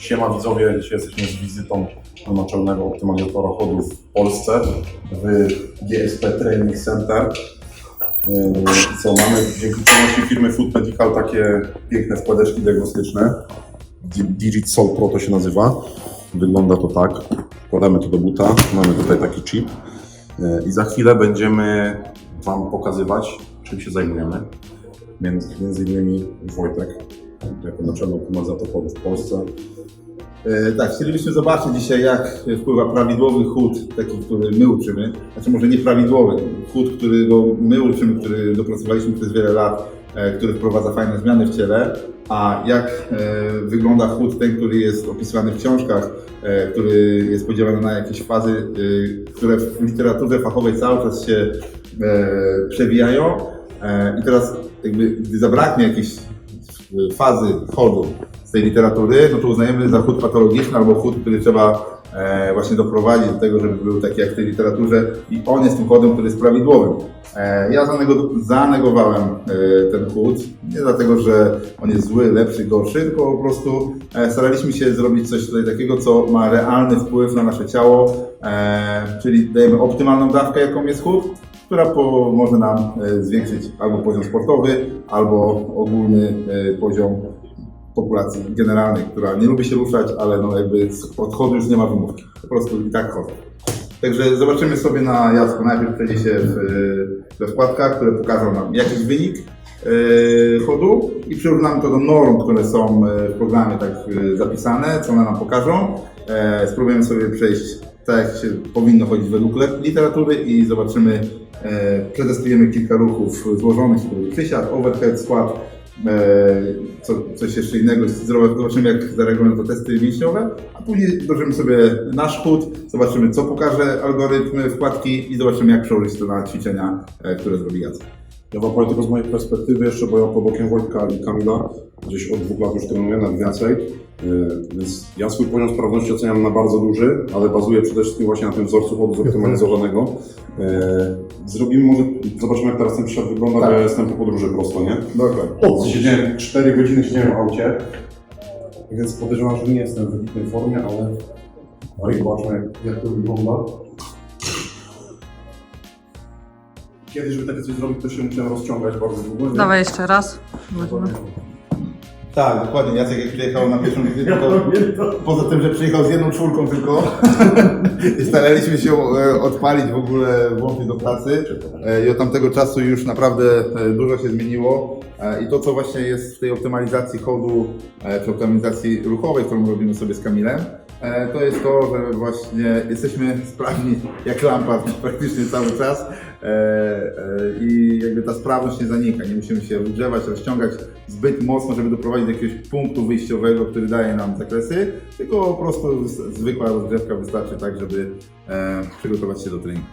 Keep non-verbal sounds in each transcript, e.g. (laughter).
Siema widzowie, dzisiaj jesteśmy z wizytą naczelnego optymalizatora chodów w Polsce w GSP Training Center. Yy, Co mamy dzięki pomocy firmy Food Medical takie piękne składeczki diagnostyczne. Di- Digit Sol Pro to się nazywa. Wygląda to tak. Wkładamy to do buta. Mamy tutaj taki chip. Yy, I za chwilę będziemy Wam pokazywać, czym się zajmujemy. Między, między innymi Wojtek, jako naczelny optymalizator chodów w Polsce. E, Tak, chcielibyśmy zobaczyć dzisiaj, jak wpływa prawidłowy chód, taki, który my uczymy, znaczy może nieprawidłowy, chód, którego my uczymy, który dopracowaliśmy przez wiele lat, e, który wprowadza fajne zmiany w ciele, a jak e, wygląda chód ten, który jest opisywany w książkach, e, który jest podzielony na jakieś fazy, e, które w literaturze fachowej cały czas się e, przewijają. E, I teraz jakby, gdy zabraknie jakiejś e, fazy chodu z tej literatury, no to uznajemy za chód patologiczny albo chód, który trzeba e, właśnie doprowadzić do tego, żeby był taki jak w tej literaturze i on jest tym chodem, który jest prawidłowym. E, ja zanego, zanegowałem e, ten chód, nie dlatego, że on jest zły, lepszy, gorszy, tylko po prostu e, staraliśmy się zrobić coś tutaj takiego, co ma realny wpływ na nasze ciało, e, czyli dajemy optymalną dawkę, jaką jest chód, która pomoże nam e, zwiększyć albo poziom sportowy, albo ogólny e, poziom populacji generalnej, która nie lubi się ruszać, ale no jakby z odchodu już nie ma wymówki. Po prostu i tak chodzą. Także zobaczymy sobie na Jacku. Najpierw przejdzie się w, we wkładkach, które pokażą nam jakiś wynik e, chodu i przyrównamy to do norm, które są e, w programie tak e, zapisane, co one nam pokażą. E, spróbujemy sobie przejść tak, jak się powinno chodzić według literatury i zobaczymy, e, przetestujemy kilka ruchów złożonych, przysiad, overhead, skład, e, co, coś jeszcze innego, zobaczymy jak zareagują to testy mięśniowe, a później wdrożymy sobie nasz chód, zobaczymy co pokaże algorytm wkładki i zobaczymy jak przełożyć to na ćwiczenia, e, które zrobi Jacek. Ja Wam powiem tylko z mojej perspektywy jeszcze, bo ja pod okiem Wojtka i Kamila gdzieś od dwóch lat już trenuję, nawet więcej. Yy, Więc ja swój poziom sprawności oceniam na bardzo duży, ale bazuję przede wszystkim właśnie na tym wzorcu chodu zoptymalizowanego. Yy, Zrobimy może, zobaczymy jak teraz ten przysiad wygląda, Tak. bo ja jestem po podróży prosto, nie? Dokładnie. O, siedziałem 4 godziny siedziałem w aucie, więc podejrzewam, że nie jestem w wybitnej formie, ale no i zobaczmy jak, jak to wygląda. Kiedyś, żeby takie coś zrobić, to się musiałem rozciągać bardzo długo. nie? Dawaj jeszcze raz. Tak, dokładnie. Jacek jak przyjechał na pierwszą (laughs) wizytę, to poza tym, że przyjechał z jedną czwórką tylko, (laughs) staraliśmy się e, odpalić w ogóle, włączyć do pracy E, i od tamtego czasu już naprawdę e, dużo się zmieniło E, i to, co właśnie jest w tej optymalizacji chodu, e, czy optymalizacji ruchowej, którą robimy sobie z Kamilem, to jest to, że właśnie jesteśmy sprawni jak lampa praktycznie cały czas e, e, i jakby ta sprawność nie zanika. Nie musimy się wygrzewać, rozciągać zbyt mocno, żeby doprowadzić do jakiegoś punktu wyjściowego, który daje nam zakresy, tylko po prostu zwykła rozgrzewka wystarczy tak, żeby e, przygotować się do treningu.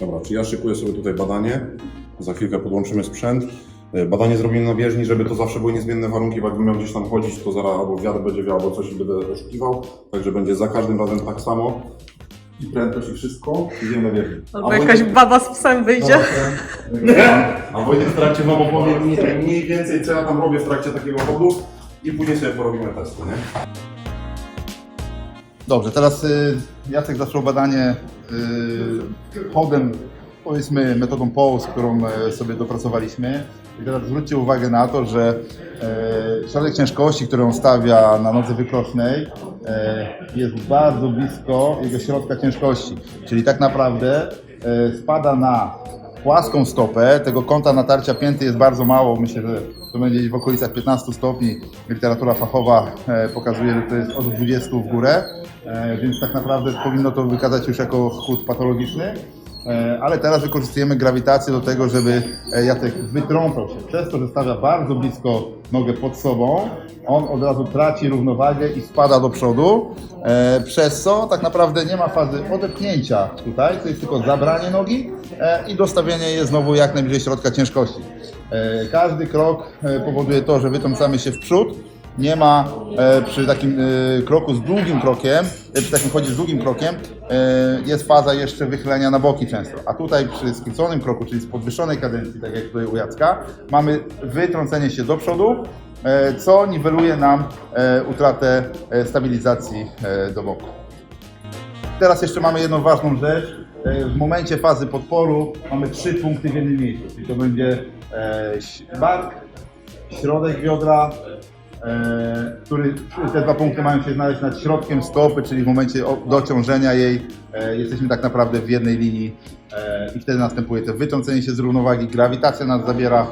Dobra, czy ja szykuję sobie tutaj badanie, za chwilkę podłączymy sprzęt. E, Badanie zrobimy na bieżni, żeby to zawsze były niezmienne warunki, bo jakbym miał gdzieś tam chodzić, to zaraz albo wiatr będzie wiał, albo coś będę oszukiwał. Także będzie za każdym razem tak samo. I prędkość i wszystko. Idziemy na bieżni. Albo jakaś baba z psem wyjdzie. A Wojtek w trakcie wam opowie mniej, mniej więcej, co ja tam robię w trakcie takiego chodu i później sobie porobimy testy, nie? Dobrze, teraz y, Jacek zaczął badanie y, chodem, powiedzmy metodą POS, którą e, sobie dopracowaliśmy. I teraz zwróćcie uwagę na to, że e, środek ciężkości, który on stawia na nodze wykrocznej, e, jest bardzo blisko jego środka ciężkości. Czyli tak naprawdę e, spada na płaską stopę, tego kąta natarcia pięty jest bardzo mało, myślę, że to będzie w okolicach 15 stopni. Literatura fachowa e, pokazuje, że to jest od 20 w górę, e, więc tak naprawdę powinno to wykazać już jako chód patologiczny. E, Ale teraz wykorzystujemy grawitację do tego, żeby e, Jacek wytrącał się. Przez to, że stawia bardzo blisko nogę pod sobą, on od razu traci równowagę i spada do przodu, e, przez co tak naprawdę nie ma fazy odepchnięcia tutaj, to jest tylko zabranie nogi i dostawienie je znowu jak najbliżej środka ciężkości. Każdy krok powoduje to, że wytrącamy się w przód, nie ma e, przy takim e, kroku z długim krokiem, e, przy takim chodzie z długim krokiem, jest faza jeszcze wychylenia na boki często. A tutaj przy skróconym kroku, czyli z podwyższonej kadencji, tak jak tutaj u Jacka, mamy wytrącenie się do przodu, co niweluje nam utratę stabilizacji do boku. Teraz jeszcze mamy jedną ważną rzecz. W momencie fazy podporu mamy trzy punkty w jednym miejscu, czyli to będzie bark, środek biodra, który, te dwa punkty mają się znaleźć nad środkiem stopy, czyli w momencie dociążenia jej e, jesteśmy tak naprawdę w jednej linii e, i wtedy następuje to wytrącenie się z równowagi, grawitacja nas zabiera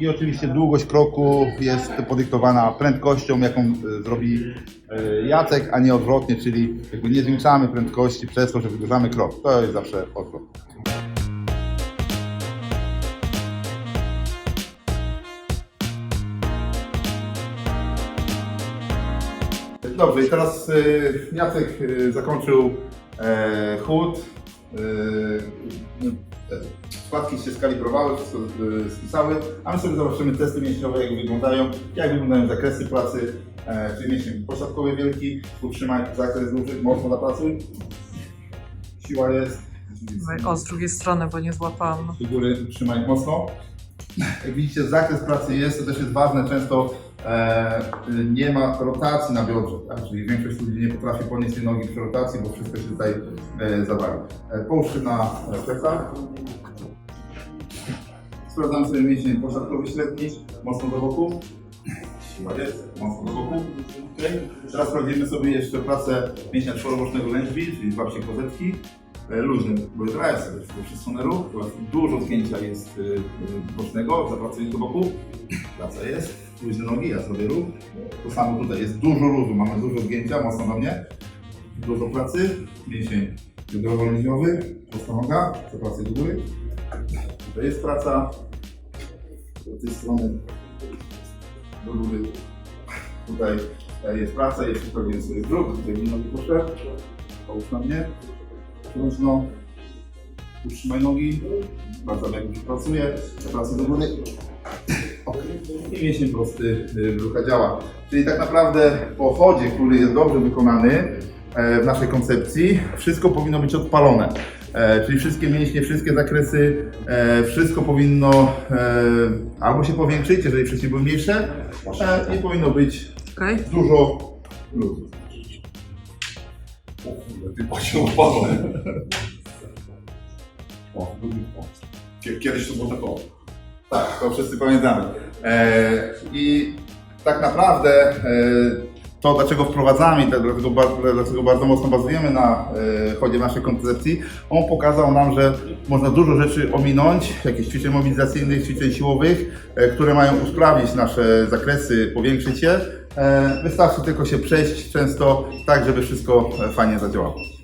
i oczywiście długość kroku jest podyktowana prędkością, jaką e, zrobi e, Jacek, a nie odwrotnie, czyli jakby nie zwiększamy prędkości przez to, że wydłużamy krok. To jest zawsze odwrot. Dobrze, i teraz y, Jacek y, zakończył e, chód. Y, y, składki się skalibrowały, wszystko y, spisały, a my sobie zobaczymy testy mięśniowe, jak wyglądają, jak wyglądają zakresy pracy, e, czyli mięsień pośladkowy wielki, utrzymaj zakres duży, mocno zapracuj. Siła jest. O, z drugiej strony, bo nie złapałam. no. Do góry trzymaj mocno. Jak widzicie, zakres pracy jest, to też jest ważne, często nie ma rotacji na biodrze, tak? czyli większość ludzi nie potrafi podnieść tej nogi przy rotacji, bo wszystko się tutaj e, zawali. E, połóż się na e, plecach. Sprawdzamy sobie mięsień pośladkowy średni, mocno do boku. Siła jest, mocno do boku. Okay. Teraz sprawdzimy sobie jeszcze pracę mięśnia czworobocznego lędźwi, czyli dwa psie kozetki. E, Luźny, bo jest raz, to wszystko ruch, dużo zgięcia jest bocznego, zapracuję do boku. Praca jest, luźne nogi, ja zrobię ruch. To samo tutaj jest dużo luzu, mamy dużo zgięcia, mocno do mnie. Dużo pracy, mięsień biodrowo-lędźwiowy, prosta noga, zapracuję do góry. Tutaj jest praca, z tej strony do góry. Tutaj jest praca, jest tutaj sobie bruk, tutaj mi nogi proszę. Połóż na mnie. Luźno. Utrzymaj nogi. Bardzo jak pracuje. Pracę do góry. I mięsień prosty brzucha działa. Czyli tak naprawdę po chodzie, który jest dobrze wykonany e, w naszej koncepcji, wszystko powinno być odpalone. E, Czyli wszystkie mięśnie, wszystkie zakresy, e, wszystko powinno albo się powiększyć, jeżeli wcześniej były mniejsze, i powinno być Okej. dużo luzu. O kurde, ty poziom. O, o. Kie- Kiedyś to było tak o. Tak, to wszyscy pamiętamy. E, I tak naprawdę e, to, dlaczego wprowadzamy, ba- dlaczego bardzo mocno bazujemy na e, chodzie naszej koncepcji, on pokazał nam, że można dużo rzeczy ominąć, jakichś ćwiczeń mobilizacyjnych, ćwiczeń siłowych, które mają usprawnić nasze zakresy, powiększyć je. Wystarczy tylko się przejść często tak, żeby wszystko fajnie zadziałało.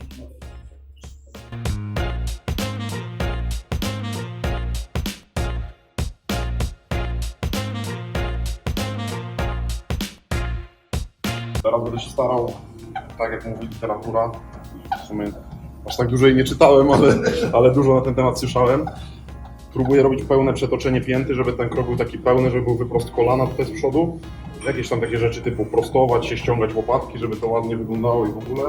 Teraz będę się starał, tak jak mówi literatura, w sumie aż tak dużo jej nie czytałem, ale, ale dużo na ten temat słyszałem. Próbuję robić pełne przetoczenie pięty, żeby ten krok był taki pełny, żeby był wyprost kolana tutaj z przodu. Jakieś tam takie rzeczy typu prostować się, ściągać łopatki, żeby to ładnie wyglądało i w ogóle.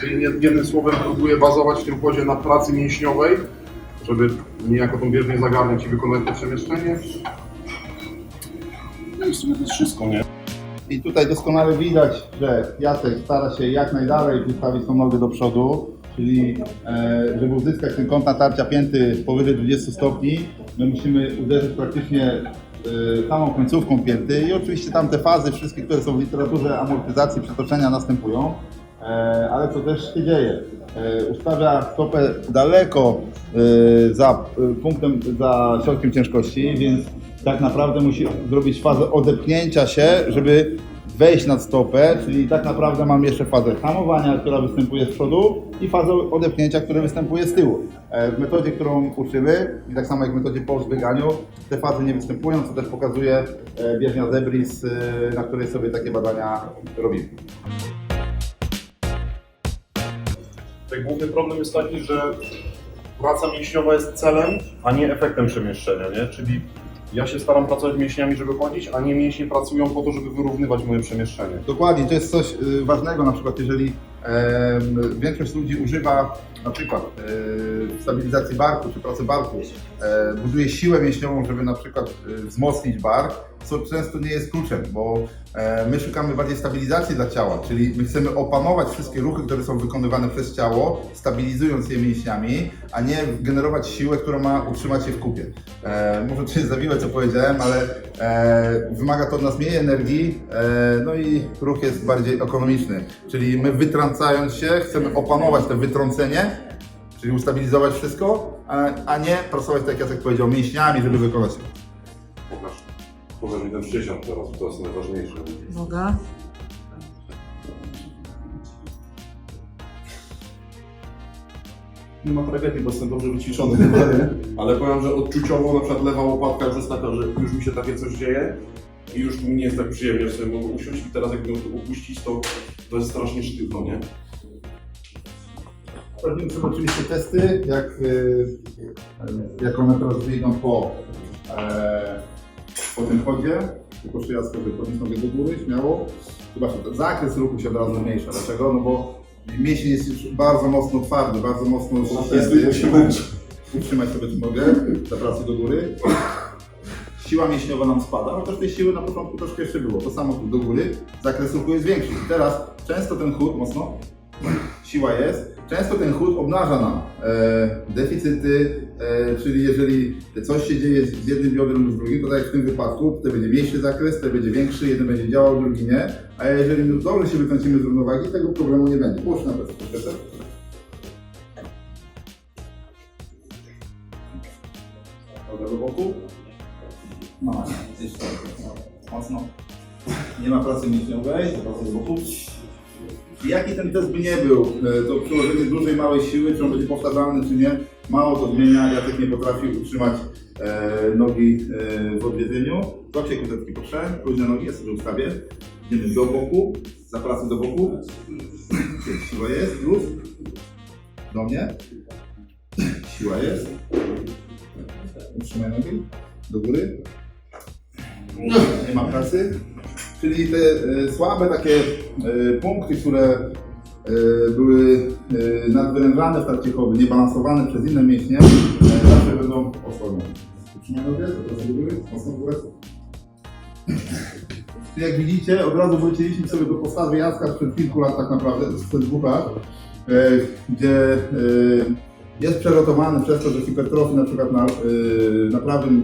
Czyli jed- jednym słowem próbuję bazować w tym chodzie na pracy mięśniowej, żeby niejako tą bieżnię zagarnąć i wykonać to przemieszczenie. No i w sumie to jest wszystko, nie? I tutaj doskonale widać, że Jacek stara się jak najdalej wystawić tą nogę do przodu, czyli e, żeby uzyskać ten kąt natarcia pięty powyżej 20 stopni, my musimy uderzyć praktycznie e, samą końcówką pięty i oczywiście tam te fazy wszystkie, które są w literaturze amortyzacji, przetoczenia następują. E, ale co też się dzieje? E, ustawia stopę daleko e, za punktem, za środkiem ciężkości, więc tak naprawdę musi zrobić fazę odepchnięcia się, żeby wejść nad stopę, czyli tak naprawdę mam jeszcze fazę hamowania, która występuje z przodu i fazę odepchnięcia, która występuje z tyłu. E, W metodzie, którą uczymy i tak samo jak w metodzie po zbieganiu, te fazy nie występują, co też pokazuje e, bieżnia Zebris, e, na której sobie takie badania robimy. Tak główny problem jest taki, że praca mięśniowa jest celem, a nie efektem przemieszczenia, nie? Czyli ja się staram pracować mięśniami, żeby chodzić, a nie mięśnie pracują po to, żeby wyrównywać moje przemieszczenie. Dokładnie, to jest coś y, ważnego, na przykład jeżeli większość ludzi używa na przykład e, stabilizacji barku czy pracy barku, e, buduje siłę mięśniową, żeby na przykład e, wzmocnić bark, co często nie jest kluczem, bo e, my szukamy bardziej stabilizacji dla ciała, czyli my chcemy opanować wszystkie ruchy, które są wykonywane przez ciało, stabilizując je mięśniami, a nie generować siłę, która ma utrzymać je w kupie. E, może to jest zawiłe, co powiedziałem, ale e, wymaga to od nas mniej energii, no i ruch jest bardziej ekonomiczny, czyli my wytrącając się chcemy opanować to wytrącenie, czyli ustabilizować wszystko, a, nie pracować, tak jak powiedział, mięśniami, żeby wykonać. Ten przysiad teraz, to jest najważniejsze. Woda. Nie ma tragedii, bo jestem dobrze nie? (laughs) Ale powiem, że odczuciowo na przykład lewa łopatka już jest taka, że już mi się takie coś dzieje i już mi nie jest tak przyjemnie, że sobie mogę usiąść i teraz jakbym to upuścić, to, to jest strasznie sztywno, nie? Robimy sobie oczywiście testy, jak, y, jak one teraz wyjdą po, e, po tym chodzie. Tylko że ja sobie podnieść nogę do góry, śmiało. Zobaczcie, zakres ruchu się od razu zmniejsza. Dlaczego? No bo mięsień jest już bardzo mocno twardy, bardzo mocno zapięty. Utrzymaj sobie tę nogę, zapracaj do góry. Siła mięśniowa nam spada, chociaż tej siły na początku troszkę jeszcze było. To samo do góry, zakres ruchu jest większy. I teraz często ten chód mocno siła jest. Często ten chód obnaża nam e, deficyty, e, czyli jeżeli coś się dzieje z jednym biodrem lub z drugim, to tak jak w tym wypadku, tutaj będzie mniejszy zakres, tutaj będzie większy, jeden będzie działał, drugi nie. A jeżeli dobrze się wykręcimy z równowagi, tego problemu nie będzie. Połóż na. Nogę do boku. No, mocno. Nie ma pracy mięśniowej, pracy do boku. Jaki ten test by nie był, e, to przyłożenie dużej, małej siły, czy on będzie powtarzalny, czy nie, mało to zmienia. Jacek nie potrafi utrzymać e, nogi e, w odwiedzeniu. Złapcie kuteczki proszę, luźne nogi, ja sobie ustawię. Idziemy do boku, zapracę do boku. (clears throat) Siła jest, luz. Do mnie. Siła jest. Utrzymaj nogi. Do góry. Nie ma pracy. Czyli te e, słabe takie e, punkty, które e, były nadwyrężane w trakcie chody, niebalansowane przez inne mięśnie, zawsze będą osłabione. Zapraszam do góry, mocno. Czyli jak widzicie, od razu wróciliśmy sobie do postawy Jacka sprzed kilku lat tak naprawdę, sprzed dwóch lat, gdzie jest przerotowany przez to, że hipertrofii na przykład na, na prawym,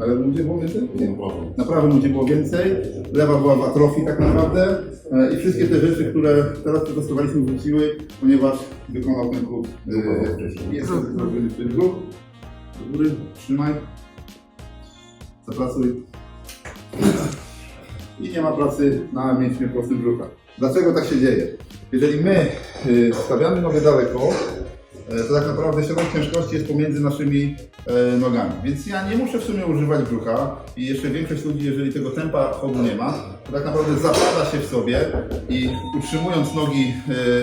na lewym udzie było więcej? Nie. Na prawym udzie było więcej, lewa była w atrofii tak naprawdę e, i wszystkie te rzeczy, które teraz przetestowaliśmy wróciły, ponieważ wykonał ten klub. E, Jest zrobiony ten ruch. Do góry, trzymaj. Zapracuj. I nie ma pracy na mięśnie prostym brzucha. Dlaczego tak się dzieje? Jeżeli my y, stawiamy nogę daleko, e, to tak naprawdę środek ciężkości jest pomiędzy naszymi e, nogami. Więc ja nie muszę w sumie używać brzucha i jeszcze większość ludzi, jeżeli tego tempa chodu nie ma, to tak naprawdę zapada się w sobie i utrzymując nogi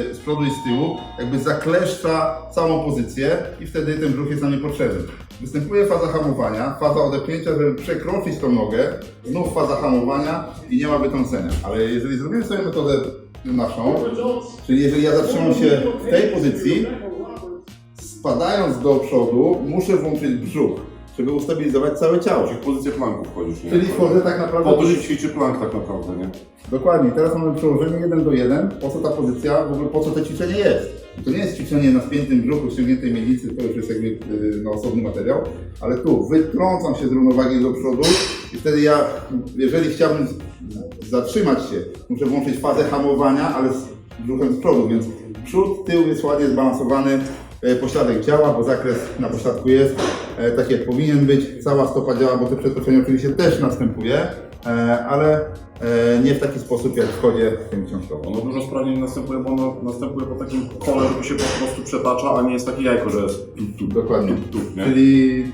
e, z przodu i z tyłu, jakby zakleszcza całą pozycję i wtedy ten brzuch jest nam niepotrzebny. Występuje faza hamowania, faza odepchnięcia, żeby przekroczyć tą nogę, znów faza hamowania i nie ma wytrącenia. Ale jeżeli zrobimy sobie metodę naszą, czyli jeżeli ja zatrzymam się w tej pozycji, spadając do przodu, muszę włączyć brzuch, żeby ustabilizować całe ciało. Czyli w pozycję planku wchodzisz, nie? Czyli wchodzę tak naprawdę... Po to się ćwiczy plank tak naprawdę, nie? Dokładnie, teraz mamy przełożenie 1 do 1. Po co ta pozycja? W ogóle po co to ćwiczenie jest? To nie jest ćwiczenie na spiętym brzuchu, ściągniętej miednicy, to już jest jakby yy, na osobny materiał, ale tu wytrącam się z równowagi do przodu i wtedy ja, jeżeli chciałbym zatrzymać się, muszę włączyć fazę hamowania, ale z brzuchem z przodu, więc przód, tył jest ładnie zbalansowany, pośladek działa, bo zakres na pośladku jest e, tak jak powinien być, cała stopa działa, bo to przetoczenie oczywiście też następuje, e, ale e, nie w taki sposób jak w tym książkowym. Ono dużo sprawniej następuje, bo ono następuje po takim kole, że się po prostu przetacza, a nie jest takie jajko, że jest tu, tu, Dokładnie. tu, tu? Czyli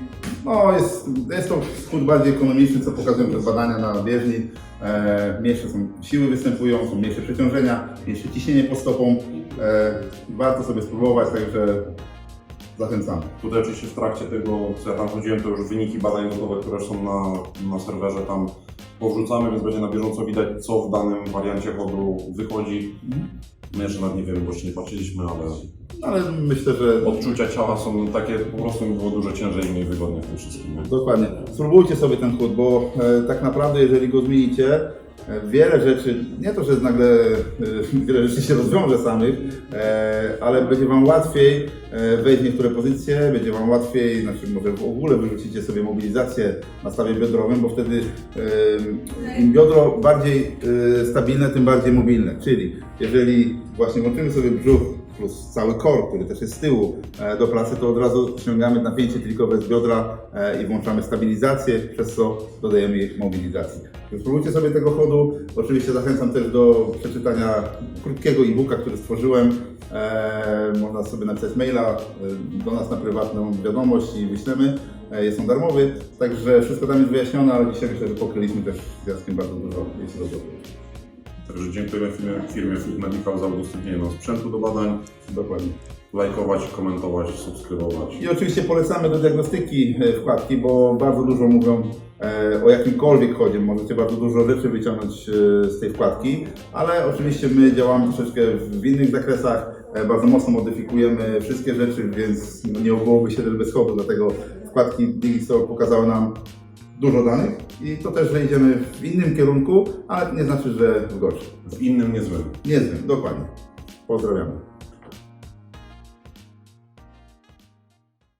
no, jest, jest to skrót bardziej ekonomiczny, co pokazują te badania na bieżni. E, mniejsze są siły występują, są mniejsze przeciążenia, mniejsze ciśnienie pod stopą. E, warto sobie spróbować, także zachęcamy. Tutaj oczywiście w trakcie tego, co ja tam chodziłem, to już wyniki badań gotowe, które są na, na serwerze tam powrzucamy, więc będzie na bieżąco widać, co w danym wariancie chodu wychodzi. My nawet nie wiemy, bo jeszcze nie patrzyliśmy, ale ale myślę, że Odczucia ciała są takie, po prostu mi było dużo ciężej i mniej wygodnie w tym wszystkim. nie? Dokładnie. Spróbujcie sobie ten chód, bo e, tak naprawdę jeżeli go zmienicie, wiele rzeczy, nie to, że nagle e, (laughs) wiele rzeczy się rozwiąże samych, e, ale będzie Wam łatwiej e, wejść w niektóre pozycje, będzie Wam łatwiej, znaczy może w ogóle wyrzucicie sobie mobilizację na stawie biodrowym, bo wtedy im biodro bardziej stabilne, tym bardziej mobilne. Czyli jeżeli właśnie łączymy sobie brzuch plus cały kor, który też jest z tyłu e, do pracy, to od razu ściągamy napięcie trikowe z biodra e, i włączamy stabilizację, przez co dodajemy jej mobilizacji. Więc Spróbujcie sobie tego chodu. Oczywiście zachęcam też do przeczytania krótkiego e-booka, który stworzyłem. E, można sobie napisać maila do nas na prywatną wiadomość i wyślemy. Jest on darmowy, także wszystko tam jest wyjaśnione, ale dzisiaj myślę, że pokryliśmy też z Jackiem bardzo dużo, jeśli to. Także dziękujemy firmie, firmie Food Medical za udostępnienie nam sprzętu do badań. Dokładnie. Lajkować, komentować, subskrybować. I oczywiście polecamy do diagnostyki e, wkładki, bo bardzo dużo mówią e, o jakimkolwiek chodzie. Możecie bardzo dużo rzeczy wyciągnąć e, z tej wkładki, ale oczywiście my działamy troszeczkę w innych zakresach. Bardzo mocno modyfikujemy wszystkie rzeczy, więc nie byłoby się bez chodu. Dlatego wkładki Digistore pokazały nam dużo danych i to też, że idziemy w innym kierunku, ale to nie znaczy, że w gorszym. W innym niezłym. Niezłym, dokładnie. Pozdrawiamy.